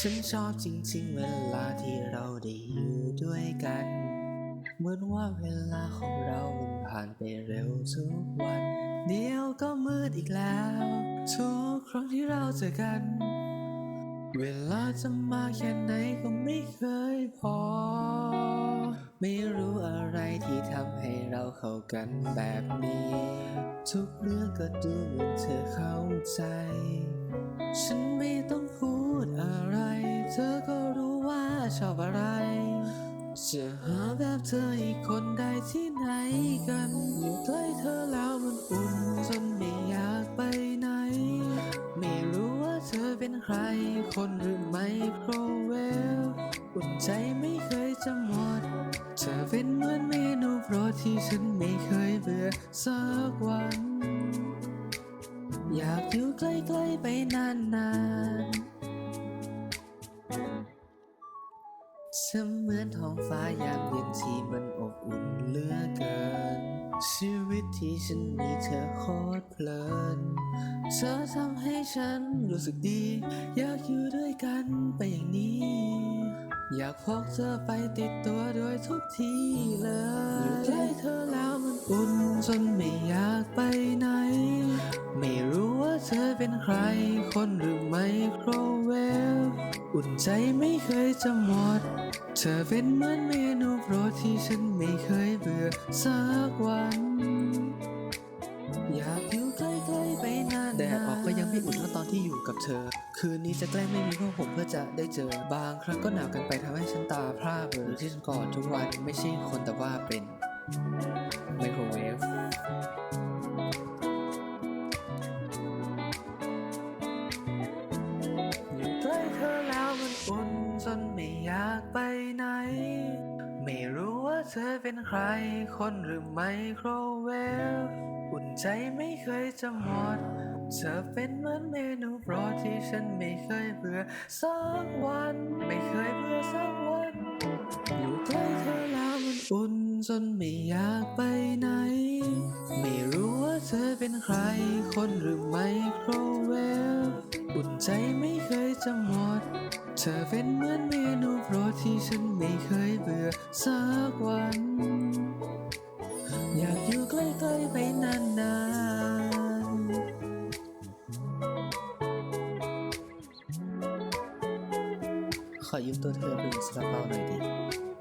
ฉันชอบจริงๆ เวลาที่เราได้อยู่ด้วยกัน เหมือนว่าเวลาของเรามันผ่านไปเร็วทุกวัน เดี๋ยวก็มืดอีกแล้ว ทุกครั้งที่เราเจอกัน เวลาจะมาแค่ไหนก็ไม่เคยพอ ไม่รู้อะไร ให้เราเข้ากันแบบนี้ ทุกเรื่องก็ดูเหมือนเธอเข้าใจ ฉันไม่ต้องพูดอะไร เธอก็รู้ว่าชอบอะไร จะหาแบบเธออีกคนได้ที่ไหนกัน อยู่ใกล้เธอแล้วมันอุ่นจนไม่อยากไปไหน ไม่รู้ว่าเธอเป็นใคร คนหรือไมโครเวฟ อุ่นใจไม่เคยจะหมด เธอเป็นเหมือนเมนูโปรดที่ฉันไม่เคยเบื่อสักวัน อยากอยู่ใกล้ๆไปนานๆเสมือนท้องฟ้ายามเย็นที่มันอบอุ่นเหลือเกิน ชีวิตที่ฉันมีเธอโคตรเพลิน เธอทำให้ฉันรู้สึกดี อยากอยู่ด้วยกันไปอย่างนี้ อยากพกเธอไปติดตัวด้วยทุกทีเลยอยู่ใกล้เธอแล้วมันอุ่นจนไม่อยากไปไหน ไม่รู้ว่าเธอเป็นใคร คนหรือไมโครเวฟอุ่นใจไม่เคยจะหมด เธอเป็นเหมือนเมนูโปรดที่ฉันไม่เคยเบื่อสักวัน อุ่นเท่าตอนที่อยู่กับเธอ คืนนี้จะแกล้งไม่มีผ้าห่มเพื่อจะได้เจอ บางครั้งก็หนาวกันไปทำให้ฉันตาพร่าเบลอที่ฉันกอดทุกวันไม่ใช่คนแต่ว่าเป็นไมโครเวฟอยู่ใกล้เธอแล้วมันอุ่นจนไม่อยากไปไหน ไม่รู้ว่าเธอเป็นใคร คนหรือไมโครเวฟ อุ่นใจไม่เคยจะหมด เธอเป็นเหมือนเมนูโปรดที่ฉันไม่เคยเบื่อสักวัน ไม่เคยเบื่อสักวัน อยู่ใกล้เธอแล้วมันอุ่นจนไม่อยากไปไหน ไม่รู้ว่าเธอเป็นใคร คนหรือไมโครเวฟอุ่นใจไม่เคยจะหมด เธอเป็นเหมือนเมนูโปรดที่ฉันไม่เคยเบื่อสักวัน อยากอยู่ใกล้ๆไป ขอยืมตัวเธอไปอุ่นซาลาเปาหน่อยดิ